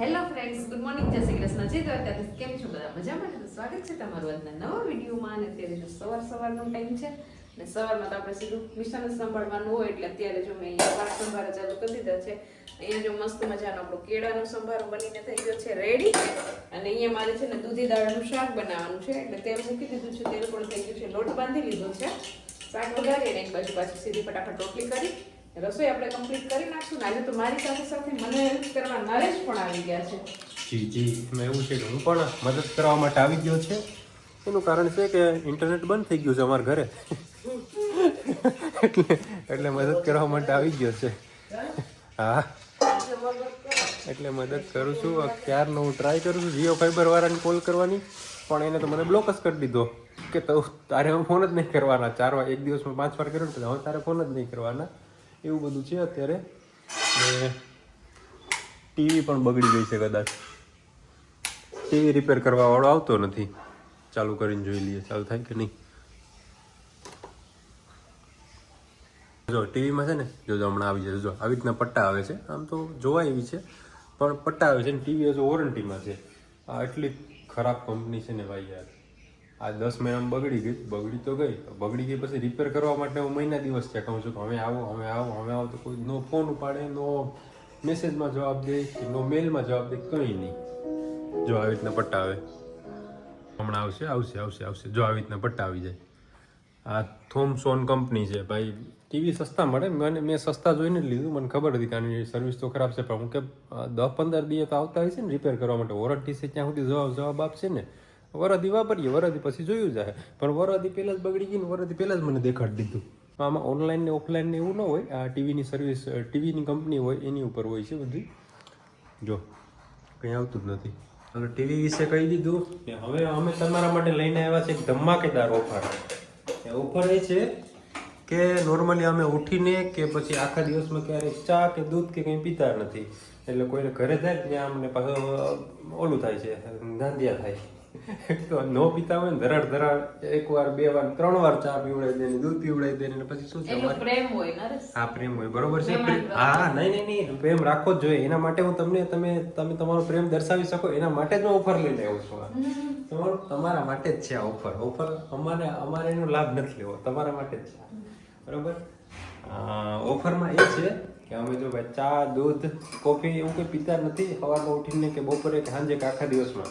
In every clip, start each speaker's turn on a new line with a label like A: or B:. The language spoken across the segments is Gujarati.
A: હેલો ફ્રેન્ડ્સ ગુડ મોર્નિંગ જય શ્રી કૃષ્ણ. જય દ્વારકાધીશ કેમ છો બધા? મજામાં છે? સ્વાગત છે તમારું આજના નવા વિડીયોમાં. અને અત્યારે જો સવાર સવારનો ટાઈમ છે અને સવારમાં તો આપણે સીધું મિશન સંભાળવાનું હોય એટલે અત્યારે જો મેં અહીંયા પાક સંભારો ચાલુ કરી દીધા છે. અહીંયા જો મસ્ત મજાનો આપણો કેળાનો સંભારો બનીને થઈ ગયો છે રેડી અને અહીંયા મારે છે ને દૂધી દાળનું શાક બનાવવાનું છે. એટલે તેલ મૂકી દીધું છે. તેલ પણ થઈ ગયું છે. લોટ બાંધી લીધો છે. શાક વગાડીને એક બાજુ પાછી સીધી ફટાફટ રોટલી કરી રસોઈ આપણે કમ્પ્લીટ કરી નાખશું આજે તો મારી સાથે સાથે મને હેલ્પ કરવા નરેશ પણ આવી ગયા છે.
B: જી જી, એમાં એવું છે કે હું પણ મદદ કરવા માટે આવી ગયો છે. એનું કારણ છે કે ઇન્ટરનેટ બંધ થઈ ગયું છે અમારા ઘરે. એટલે મદદ કરવા માટે આવી ગયો છે. હા. એટલે મદદ કરું છું. ક્યારનો હું ટ્રાય કરું છું. જીઓ ફાઈબર વાળાને કોલ કરવાની. પણ એને તો મને બ્લોક જ કરી દીધો. કે તો તારે ફોન જ નહીં કરવાના. ચાર વાર, એક દિવસમાં પાંચ વાર કર્યો ને હવે તારે ફોન જ નહીં કરવાના. એવું બધું છે અત્યારે. ટીવી પણ બગડી ગઈ છે કદાચ. ટીવી રિપેર કરવાવાળો આવતો નથી. ચાલુ કરીને જોઈ લઈએ, ચાલુ થાય કે નહીં? જો, ટીવીમાં છે ને, જો હમણાં આવી જશે જો, આવી રીતના પટ્ટા આવે છે. આમ તો જોવાય એવી છે, પણ પટ્ટા આવે છે ને, ટીવી હજુ વોરંટીમાં છે. આ એટલી ખરાબ કંપની છે ને ભાઈ યાર. આ દસ મહિનામાં બગડી ગઈ, બગડી તો ગઈ. બગડી ગઈ પછી રિપેર કરવા માટે હું મહિના દિવસ ત્યાં કહું છું કે હવે આવો હવે આવો હવે આવો. તો કોઈ નો ફોન ઉપાડે, નો મેસેજમાં જવાબ દે, કે નો મેલમાં જવાબ દે, કંઈ નહીં. જો આવી રીતના પટ્ટા આવે. હમણાં આવશે આવશે આવશે આવશે. જો આવી રીતના પટ્ટા આવી જાય. આ થોમસોન કંપની છે ભાઈ. ટીવી સસ્તા મળે. મને મેં સસ્તા જોઈને જ લીધું. મને ખબર હતી કે સર્વિસ તો ખરાબ છે. પણ હું કે દસ પંદર દિવસ તો આવતા હોય છે ને રિપેર કરવા માટે. વોરંટી છે, ત્યાં સુધી જવાબ જવાબ આપશે ને. વરદી વાપરીએ, વરદી પછી જોયું જાય પણ વરદી પહેલાં જ બગડી ગઈ ને વરદી પહેલાં જ મને દેખાડી દીધું. આમાં ઓનલાઈન ને ઓફલાઈન ને એવું ન હોય, આ ટીવીની સર્વિસ ટીવીની કંપની હોય, એની ઉપર હોય છે બધી. જો, કંઈ આવતું જ નથી. હવે ટીવી વિશે કહી દીધું કે હવે અમે તમારા માટે લઈને આવ્યા છે એક ધમાકેદાર ઓફર એ ઓફર એ છે કે નોર્મલી અમે ઉઠીને કે પછી આખા દિવસમાં ક્યારેક ચા કે દૂધ કે કંઈ પીતા નથી. એટલે કોઈને ઘરે જાય ત્યાં અમને પાછું ઓલું થાય છે, ધાંધિયા થાય. તો નો પીતા હોય ને ધરાડ ધરાડ એક વાર બે વાર ત્રણ વાર ચા પીવડાવી દે ને દૂધ પીવડાવી દે ને પછી શું છે
A: પ્રેમ હોય
B: હા પ્રેમ હોય બરોબર છે? હા નહીં નહીં નહીં પ્રેમ રાખવો જ જોઈએ. એના માટે હું તમને તમે તમે તમારો પ્રેમ દર્શાવી શકો. એના માટે જ હું ઓફર લઈને આવ્યો છું આ. તમારા માટે જ છે આ ઓફર ઓફર અમારે અમારે એનો લાભ નથી લેવો. તમારા માટે જ છે બરોબર? ઓફરમાં એ છે કે અમે જો ભાઈ ચા દૂધ કોફી એવું કંઈ પીતા નથી. સવારમાં ઉઠીને કે બપોરે કે સાંજે કે આખા દિવસમાં.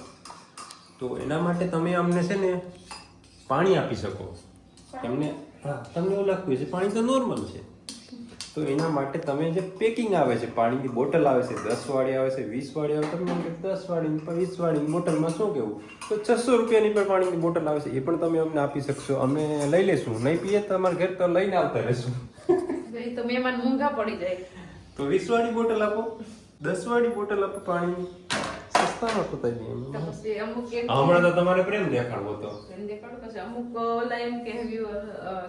B: તો એના માટે તમે અમને છે ને પાણી આપી શકો. તમને હા તમને એવું લાગતું હશે પાણી તો નોર્મલ છે. તો એના માટે તમે જે પેકિંગ આવે છે પાણીની બોટલ આવે છે દસ વાળી આવે છે વીસ વાળી આવે તમને કે દસ વાળી વીસ વાળી બોટલમાં શું કેવું? તો છસો રૂપિયાની પણ પાણીની બોટલ આવે છે એ પણ તમે અમને આપી શકશો. અમે લઈ લેશું નહીં પીએ તો અમારા ઘર તો લઈને આવતા રહેશું.
A: તો મહેમાન મૂંઘા પડી જાય.
B: તો વીસ વાળી બોટલ આપો દસ વાળી બોટલ આપો પાણીની. દઈએ
A: તો પછી અમુક એમ
B: હમણાં તો તમારે પ્રેમ દેખાડવો તો.
A: એમ દેખાડો પછી અમુક ઓલા એમ કે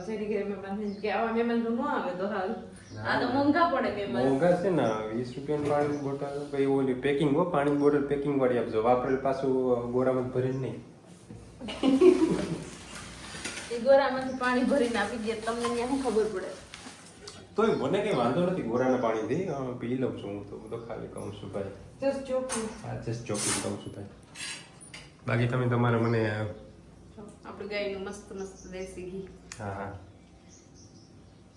A: જેની ઘરે મહેમાન કે આવા મહેમાન જો ન આવે તો હાલ આ તો મોંઘા પડે મહેમાન
B: મોંઘા છે ને વીસ રૂપિયાની પાણીની બોટલ પછી ઓલી પેકિંગ હો પાણીની બોટલ પેકિંગ વાળી આપજો. વાપરેલ પાછું ગોરામાં ભરીને નહીં.
A: એ ગોરામાંથી પાણી ભરીને આપી દે તમને ત્યાં શું ખબર પડે?
B: તોય મને કઈ વાંધો નથી ગોરાના પાણીથી. પી લઉં છું હું તો હું તો ખાલી કહું છું ભાઈ.
A: જસ્ટ ચોખ્ખું
B: હા જસ્ટ ચોકી કહું છું ભાઈ. બાકી તમે તમારે મને
A: જો, ગાયનું મસ્ત મસ્ત દેશી ઘી.
B: હા હા.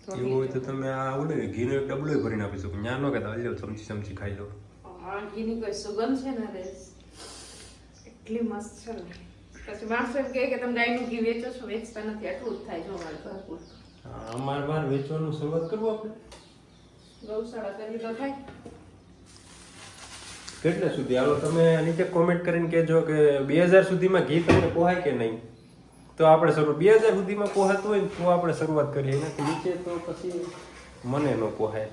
B: એવું હોય તો તમે આ ઓલે ઘીનો એક ડબલો ભરીને આપી શકો. ત્યાં ન કહેતા લ્યો ચમચી ચમચી ખાઈ લો.
A: આ ઘીની કોઈ સુગંધ છે ને રેસ એટલી મસ્ત છે ને. પછી માણસો એમ કહે કે તમે ગાયનું ઘી વેચો છો વેચતા નથી આટલું જ થાય જો પૂરતું
B: હા, અમારે બાર વેચવાનું શરૂઆત કરવું આપણે.
A: ગૌશાળા કરી તો થાય.
B: કેટલે સુધી? હાલો તમે નીચે કોમેન્ટ કરીને કહેજો કે બે હજાર સુધીમાં ઘી તમને પોહાય કે નહીં? તો આપણે શરૂ બે હજાર સુધીમાં પોહાતું હોય તો આપણે શરૂઆત કરીએ. એનાથી નીચે તો પછી મને ન પોહાય.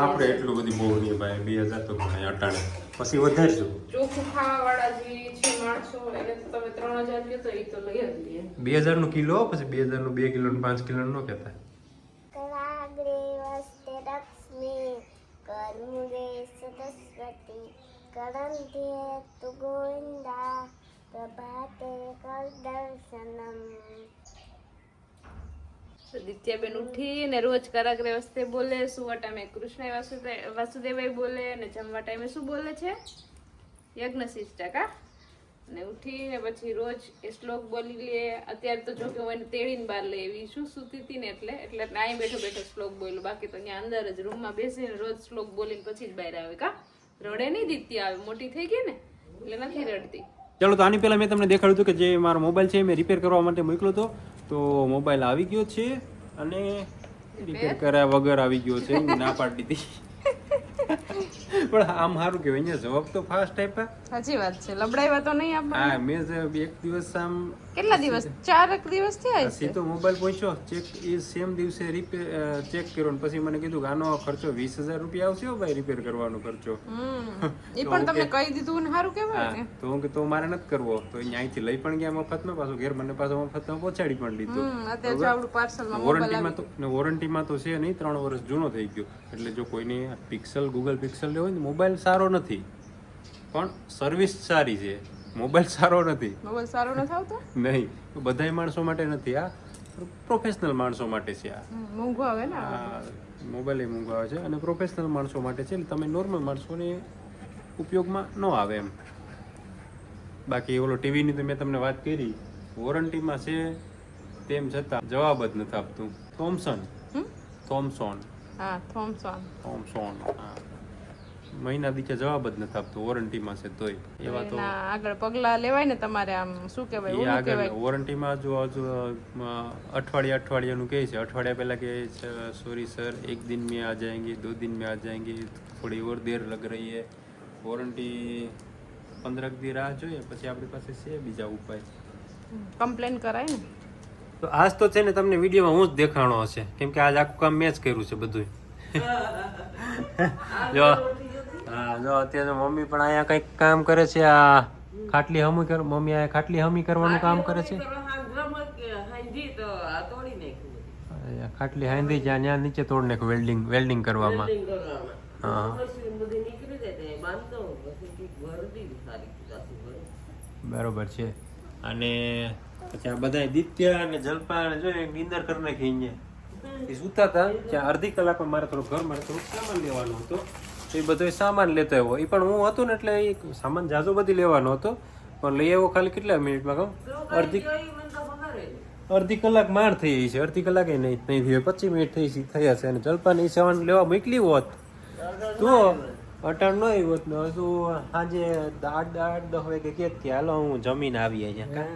B: આપણે એટલું બધી બહુ નહીં ભાઈ. બે હજાર તો ઘણા અટાણે. પછી વધારજો
A: ચોખ્ખું ખાવા વાળા જે છે માણસો એટલે તો તમે 3000 કે તો એ તો લઈ જ લઈએ
B: 2000 નું કિલો પછી 2000 નું 2 કિલો નું 5 કિલો નું કહેતા.
C: કરાગ્રે વસ્તે લક્ષ્મી કર્મુરે સરસ્વતી કરંતે તુ ગોવિંદા પ્રભાતે કર દર્શનમ.
A: તો ઉઠી ને રોજ કરાગ્રે વસ્તે બોલે સુવા ટાઈમે કૃષ્ણ વાસુદે- વાસુદેવાઈ બોલે અને જમવા ટાઈમે શું બોલે છે? યજ્ઞ શિષ્ટા કા? અને ઉઠીને પછી રોજ એ શ્લોક બોલી લે. અત્યારે તો જો કે હું એને તેડીને બહાર લઈ એવી શું સૂતી ને એટલે? એટલે અહીં બેઠો બેઠો શ્લોક બોલ્યો. બાકી તો ત્યાં અંદર જ રૂમમાં બેસીને રોજ શ્લોક બોલીને પછી જ બહાર આવે કા? રડે નહીં દીતી આવે. મોટી થઈ ગઈ ને? એટલે નથી રડતી.
B: ચલો તો આની પહેલાં મેં તમને દેખાડ્યું હતું કે જે મારો મોબાઈલ છે મેં રિપેર કરવા માટે મોકલ્યો હતો. તો મોબાઈલ આવી ગયો છે અને રિપેર કર્યા વગર આવી ગયો છે ના પાડી દીધી. પણ આમ સારું કહેવાય. અહીંયા જવાબ તો ફાસ્ટ આપ્યા.
A: સાચી વાત છે. લબડાવ્યા તો નહીં આપણે?
B: હા મેં જે એક દિવસ આમ
A: કેટલા દિવસ? ચાર એક દિવસ થયા છે?
B: સીધો મોબાઈલ પહોંચ્યો. ચેક એ સેમ દિવસે રિપેર ચેક કર્યો ને પછી મને કીધું કે આનો ખર્ચો વીસ હજાર રૂપિયા આવશે ભાઈ રિપેર કરવાનો ખર્ચો.
A: હમ. એ પણ તમને કહી દીધું ને સારું કેવાય ને.
B: તો હું કે તો મારે નથી કરવો. તો અહીંયા અહીંથી લઈ પણ ગયા મફતમાં પાછું ઘેર મને પાછો મફતમાં પહોંચાડી પણ દીધું
A: હમ અત્યારે જો આપણું પાર્સલમાં
B: વોરંટીમાં તો વોરંટીમાં તો છે નહીં ત્રણ વર્ષ જૂનો થઈ ગયો. એટલે જો કોઈને પિક્સલ ગૂગલ પિક્સલ લેવો હોય ને મોબાઈલ સારો નથી પણ સર્વિસ સારી છે. મોબાઈલ સારો નથી.
A: મોબાઈલ સારો નથી આવતો?
B: નહીં બધાય માણસો માટે નથી આ પ્રોફેશનલ માણસો માટે છે આ.
A: મોંઘો આવે ને
B: આ મોબાઈલ એ મોંઘો આવે છે અને પ્રોફેશનલ માણસો માટે છે તમે નોર્મલ માણસોને ઉપયોગમાં ન આવે એમ. બાકી ઓલો ટીવીની તો મેં તમને વાત કરી વોરંટીમાં છે તેમ છતાં જવાબ જ નથી આપતું. થોમસન? થોમસોન
A: હા થોમસોન
B: થોમસોન હા. મહિના દીકે જવાબ જ નથી આપતો વોરંટીમાં છે તોય. એવા તો
A: આગળ પગલા લેવાય ને તમારે આમ શું કહેવાય
B: એ આગળ વોરંટીમાં જો અઠવાડિયા અઠવાડિયાનું કહે છે. અઠવાડિયા પહેલાં કહે છે સોરી સર એક દિન મેં આ જાએંગે દો દિન મેં આ જાએંગે થોડી ઓર દેર લગ રહી હે. વોરંટી પંદરક દી રાહ જોઈએ પછી આપણી પાસે છે બીજા ઉપાય.
A: કમ્પ્લેન કરાય ને.
B: તો આજ તો છે ને તમને વિડીયોમાં હું જ દેખાણો હશે. કેમ કે આજ આખું કામ મેં જ કર્યું છે બધું જો હા જો અત્યારે તો મમ્મી પણ અહીંયા કંઈક કામ કરે છે આ ખાટલી હમી કર મમ્મી અહીંયા ખાટલી હમી કરવાનું કામ કરે છે. ખાટલી હાંધી જ્યાં ત્યાં નીચે તોડ નાખ વેલ્ડિંગ વેલ્ડિંગ કરવામાં. હા. બરોબર છે. અને પછી આ બધા દિત્યા અને જલપા અને જો એક નીંદર કરી નાખી અહીંયા. એ સૂતા હતા ત્યાં અડધી કલાકમાં મારે થોડું ઘર મારે થોડુંક સામાન લેવાનું હતો. તો એ બધો સામાન લેતો આવ્યો. એ પણ હું હતો ને એટલે એ સામાન જાજો બધી લેવાનો હતો. પણ લઈ આવ્યો ખાલી કેટલા મિનિટમાં કહું? અડધી અડધી કલાક માર થઈ ગઈ છે. અડધી કલાકે નહીં નહીં થઈ પચીસ મિનિટ થઈ છે થયા છે. અને જલપાને એ સામાન લેવા મોકલી હોત. તો અટાણ ન આવ્યો ને હજુ સાંજે આઠ આઠ દસ વાગે કે કે હાલો હું જમીન આવી અહીંયા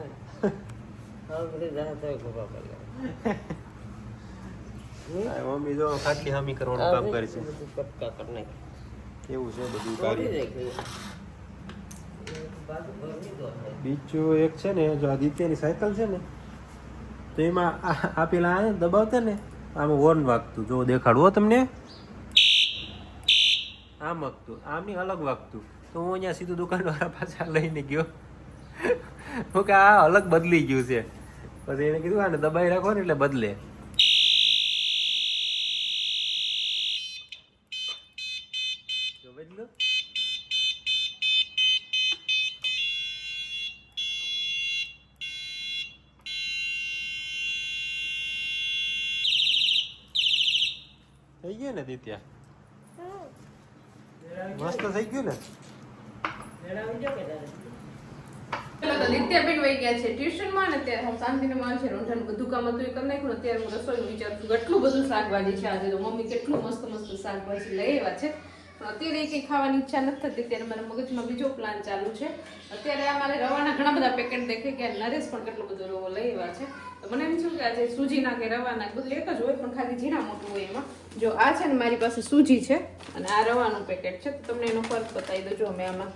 B: મમ્મી જો ખાટલી હામી કરવાનું કામ કરે છે. એવું છે બધું કાર્ય. બીજું એક છે ને જો આદિત્યની સાયકલ છે ને તો એમાં આ પેલા આ દબાવતા ને આમ હોર્ન વાગતું. જો દેખાડવું હો તમને. આમ વાગતું. આમની અલગ વાગતું. તો હું અહીંયા સીધું દુકાનવાળા પાછા લઈને ગયો. હું કે આ અલગ બદલી ગયું છે. પછી એને કીધું આને દબાઈ રાખો ને એટલે બદલે જો બદલું થઈ ગયું ને દિત્યા મસ્ત થઈ ગયું ને?
A: ગયા છે. ટ્યુશનમાં ને ત્યારે હું શાંતિને માન છે રોંઢાનું બધું કામ હતું એ કરી અત્યારે હું રસોઈનું વિચારતું કેટલું બધું શાકભાજી છે આજે મમ્મી કેટલું મસ્ત મસ્ત શાકભાજી લઈ છે. અત્યારે કંઈ ખાવાની ઈચ્છા નથી ત્યારે મારા મગજમાં બીજો પ્લાન ચાલુ છે. અત્યારે અમારે રવાના ઘણા બધા પેકેટ દેખે કે નરેશ પણ કેટલો બધો રવો લઈ છે. મને એમ થયું કે આજે સૂજીના કે રવાના બધું એક જ હોય પણ ખાલી ઝીણા મોટું હોય એમાં. જો આ છે ને મારી પાસે સૂજી છે અને આ રવાનું પેકેટ છે તો તમને એનો ફરક બતાવી દો જો મેં આમાં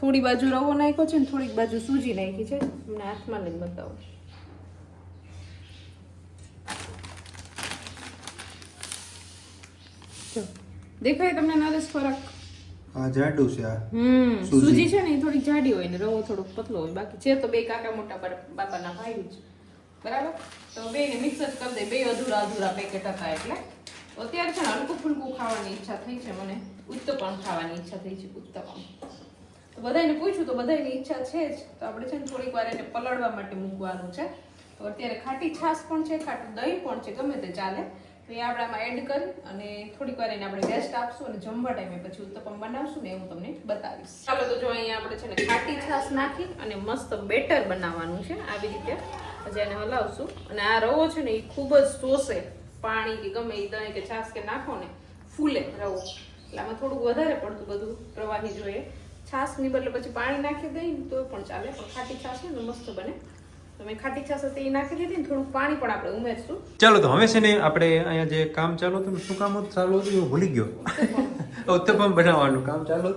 A: થોડી બાજુ રવો નાખ્યો છે ને થોડીક બાજુ સૂજી નાખી છે. તમને હાથમાં લઈને બતાવું. જો દેખાય તમને નરેશ ફરક?
D: આ જાડું છે આ.
A: હમ
D: સૂજી.
A: છે ને એ થોડીક જાડી હોય ને રવો થોડોક પતલો હોય. બાકી છે તો બે કાકા મોટા બાપાના ભાઈ જ. બરાબર? તો બેને મિક્સ જ કરી દઈ બે અધૂરા અધૂરા પેકેટ હતા એટલે. અત્યારે છે ને હલકું ફૂલકું ખાવાની ઈચ્છા થઈ છે મને. ઉત્તપમ ખાવાની ઈચ્છા થઈ છે, ઉત્તપમ. તો બધાને પૂછ્યું, તો બધાની ઈચ્છા છે જ. તો આપણે છે ને થોડીક વાર એને પલળવા માટે મૂકવાનું છે. તો અત્યારે ખાટી છાશ પણ છે, ખાટું દહીં પણ છે, ગમે તે ચાલે. તો એ આપણામાં એડ કરી અને થોડીક વાર એને આપણે રેસ્ટ આપશું અને જમવા ટાઈમે પછી ઉત્તપમ બનાવશું ને હું તમને બતાવીશ. ચાલો, તો જો અહીંયા આપણે છે ને ખાટી છાશ નાખી અને મસ્ત બેટર બનાવવાનું છે. આવી રીતે પછી એને હલાવશું. અને આ રવો છે ને એ ખૂબ જ શોષે. પાણી કે ગમે એ દહીં કે છાશ કે નાખો ને, ફૂલે રવો. એટલે આમાં થોડુંક વધારે પડતું બધું પ્રવાહી જોઈએ. છાશની બદલે પછી પાણી નાખી દઈએ તો પણ ચાલે. પણ ખાટી છાશ ને, મસ્ત બને. તમે ખાટી છાશ હતી એ નાખી દીધી ને, થોડુંક પાણી પણ આપણે ઉમેરશું.
B: ચાલો તો હવે છે ને આપણે અહીંયા જે કામ ચાલુ હતું શું કામ ચાલુ હતું હું ભૂલી ગયો. ઉત્તપમ બનાવવાનું કામ ચાલુ.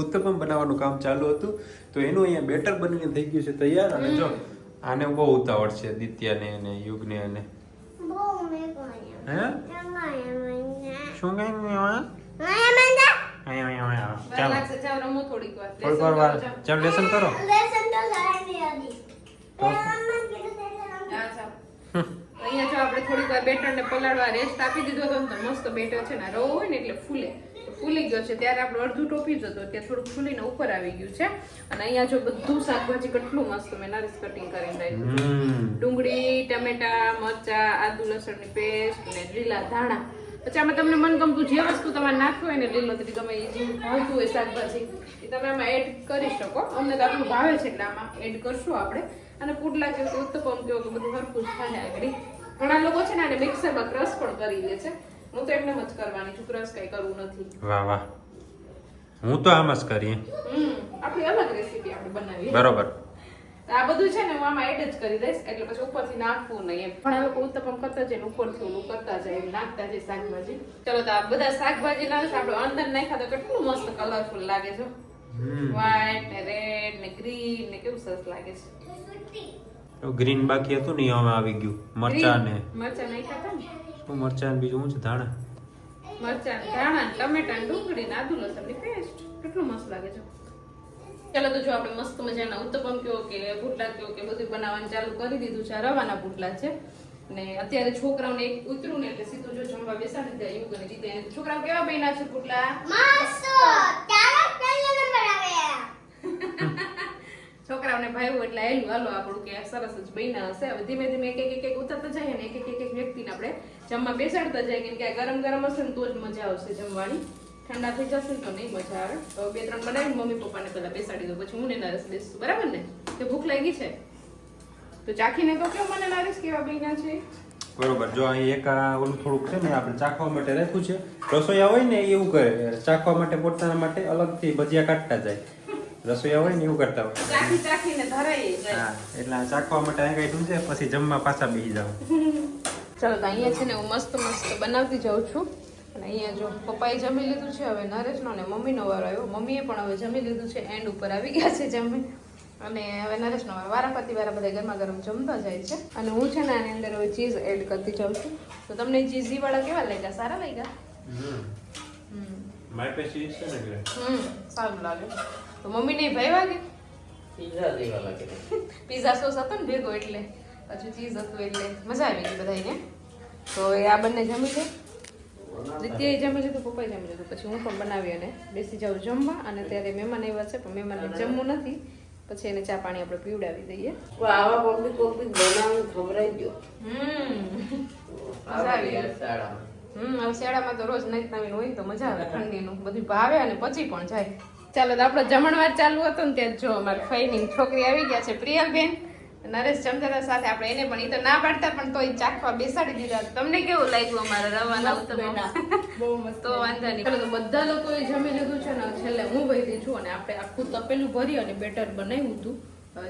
B: ઉત્તપમ બનાવવાનું કામ ચાલુ હતું. તો એનું અહીંયા બેટર બનીને થઈ ગયું છે તૈયાર અને જો આને બહુ ઉતાવળ છે દિત્યાને અને યુગને અને.
A: બેટર ને પલાળવા રેસ્ટ આપી દીધો તો મસ્ત બેટર છે ને રવો હોય ને એટલે ફૂલી. ગયો છે ત્યારે આપણે અડધું ટોપી જ હતો ત્યાં થોડુંક ખુલીને ઉપર આવી ગયું છે. અને અહીંયા જો બધું શાકભાજી કેટલું મસ્ત મેં નરીસ કટિંગ કરીને રાખ્યું ડુંગળી ટમેટા મરચા આદુ લસણની પેસ્ટ ને લીલા ધાણા. પછી આમાં તમને મનગમતું જે વસ્તુ તમારે નાખવું હોય ને લીલોતરી ગમે એ જે ભાવતું હોય શાકભાજી એ તમે આમાં એડ કરી શકો. અમને તો આટલું ભાવે છે એટલે આમાં એડ કરશું આપણે. અને પુડલા કેવું ઉત્તપમ કેવું કે બધું હરખું થાય આગળ. ઘણા લોકો છે ને આને મિક્સરમાં ક્રશ પણ કરી લે છે. હું તો એમને મત કરવાની છું ક્રશ કઈ કરવું નથી.
B: વાહ વાહ. હું તો આમ જ કરીએ.
A: હમ આપણી અલગ રેસીપી આપણે બનાવીએ.
B: બરોબર.
A: આ બધું છે ને હું આમાં એડ જ કરી દઈશ એટલે પછી ઉપરથી નાખવું નહીં એમ. ઘણા લોકો ઉત્તપમ કરતા જાય ને ઉપરથી ઓલું કરતા જાય એમ નાખતા જાય શાકભાજી. ચલો તો આ બધા શાકભાજી ના આપણે અંદર નાખ્યા તો કેટલું મસ્ત કલરફુલ લાગે છે. વ્હાઈટ ને રેડ ને ગ્રીન ને કેવું સરસ લાગે છે.
B: ગ્રીન બાકી હતું ને એ હવે આવી ગયું. મરચા ને.
A: મરચા નાખ્યા હતા ને?
B: શું મરચા ને બીજું શું છે? ધાણા.
A: મરચા ધાણા ટમેટા ને ડુંગળી ને આદુ લસણની પેસ્ટ. કેટલું મસ્ત લાગે છે. ચાલો તો જો આપણે મસ્ત મજાના ઉત્તપમ કયો કે પુટલા કયો કે બધું બનાવવાનું ચાલુ કરી દીધું છે. રવાના પુટલા છે. ને અત્યારે છોકરાઓને એક ઉતરું ને એટલે સીધું જો જમવા બેસાડી દે એવું કરી દીધે છોકરાઓ કેવા બન્યા છે પુટલા
C: મસ્ત તારા પહેલો નંબર આવે
A: છોકરાઓને એટલે આવેલું હાલો આપણું કે સરસ જ બન્યા હશે. હવે ધીમે ધીમે એક એક એક ઉતરતા જાય ને એક એક એક વ્યક્તિને આપણે જમવા બેસાડતા જાય. કેમ કે ગરમ ગરમ હશે ને તો જ મજા આવશે જમવાની. ઠંડા થઈ જશે તો નહીં મજા આવે. તો બે ત્રણ બનાવી મમ્મી પપ્પાને પહેલાં બેસાડી દો પછી હું ને નરેશ બેસું બરાબર ને? કે ભૂખ લાગી છે? તો ચાખીને તો કેવું મને નરેશ કેવા બન્યા છે?
B: બરોબર. જો અહીં એક ઓલું થોડુંક છે ને, આપણે ચાખવા માટે રાખ્યું છે. રસોઈયા હોય ને એવું કરે. ચાખવા માટે, પોતાના માટે અલગથી ભજીયા કાઢતા જાય. રસોઈયા હોય ને એવું કરતા હોય.
A: ચાખી ચાખીને ધરાઈ જાય
B: હા એટલે આ ચાખવા માટે અહીં કાઢ્યું છે પછી જમવા પાછા બેસી જાવ
A: ચાલો તો અહીંયા છે ને હું મસ્ત મસ્ત બનાવતી જાઉં છું. અને અહીંયા જો પપ્પાએ જમી લીધું છે હવે નરેશનો અને મમ્મીનો વારો આવ્યો. મમ્મીએ પણ હવે જમી લીધું છે એન્ડ ઉપર આવી ગયા છે જમી. અને હવે નરેશનો વારો વારાફરતી વારા બધા ગરમા ગરમ જમતા જાય છે. અને હું છે ને આની અંદર હવે ચીઝ એડ કરતી જાઉં છું. તો તમને ચીઝીવાળા કેવા લાગ્યા? સારા લાગ્યા?
B: મારી પાસે ચીઝ છે ને એટલે.
A: હમ સારું લાગે. તો મમ્મીને ભાઈ વાગે?
E: પીઝા જેવા લાગે
A: પીઝા સોસ હતો ને ભેગો એટલે. હજુ ચીઝ હતું એટલે. મજા આવી ગઈ બધાને તો એ આ બંને જમી લે. દ્વિતીય જમી લીધું પપ્પાએ જમી લીધું. પછી હું પણ બનાવી અને બેસી જાઉં જમવા. અને ત્યારે મહેમાન આવ્યા છે પણ મહેમાનને જમવું નથી. પછી એને ચા પાણી આપણે પીવડાવી દઈએ.
E: આવા પબ્લિક પબ્લિક બનાવી ખબરાઈ ગયો
A: હમ. મજા
E: આવી
A: હમ હવે શિયાળામાં તો રોજ નાઈટ નવીન હોય તો મજા આવે ઠંડીનું. બધું ભાવે અને પછી પણ જાય. ચાલો તો આપણો જમણવાર ચાલુ હતો ને ત્યાં જો અમારી ફઈની છોકરી આવી ગયા છે પ્રિયલબેન નરેશ જમતા સાથે આપણે એને પણ એ તો ના પાડતા પણ તોય ચાખવા બેસાડી દીધા. તમને કેવું લાગ્યું અમારા રવાના ઉત્તપમ તો વાંધો નહીં. તો બધા લોકોએ જમી લીધું છે ને છેલ્લે હું વહી છું અને આપણે આખું તપેલું ભરી અને બેટર બનાવ્યું હતું.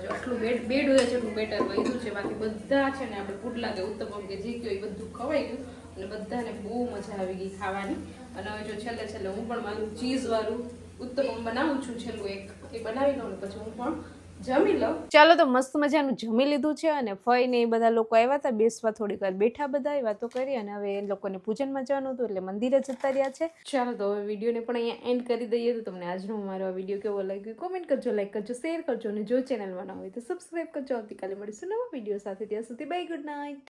A: જો આટલું બેડ બેડ હોય છે એટલું બેટર વધ્યું છે. બાકી બધા છે ને આપણે પુડલા કે ઉત્તપમ કે જે કયો એ બધું ખવાઈ ગયું. અને બધાને બહુ મજા આવી ગઈ ખાવાની. અને હવે જો છેલ્લે છેલ્લે હું પણ મારું ચીઝ વાળું ઉત્તપમ બનાવું છું છેલ્લું એક એ બનાવી લઉં પછી હું પણ જમી લઉં. ચાલો તો મસ્ત મજાનું જમી લીધું છે અને ફઈ ને એ બધા લોકો આવ્યા હતા બેસવા થોડીક વાર બેઠા બધા વાતો કરી અને હવે એ લોકોને પૂજનમાં જવાનું હતું એટલે મંદિરે જતા રહ્યા છે. ચાલો તો હવે વિડીયોને પણ અહીંયા એન્ડ કરી દઈએ તો તમને આજનો મારો આ વીડિયો કેવો લાગ્યો? કોમેન્ટ કરજો લાઈક કરજો શેર કરજો અને જો ચેનલમાં ન હોય તો સબસ્ક્રાઈબ કરજો. આવતીકાલે મળીશું નવા વીડિયો સાથે. ત્યાં સુધી બાય ગુડ નાઇટ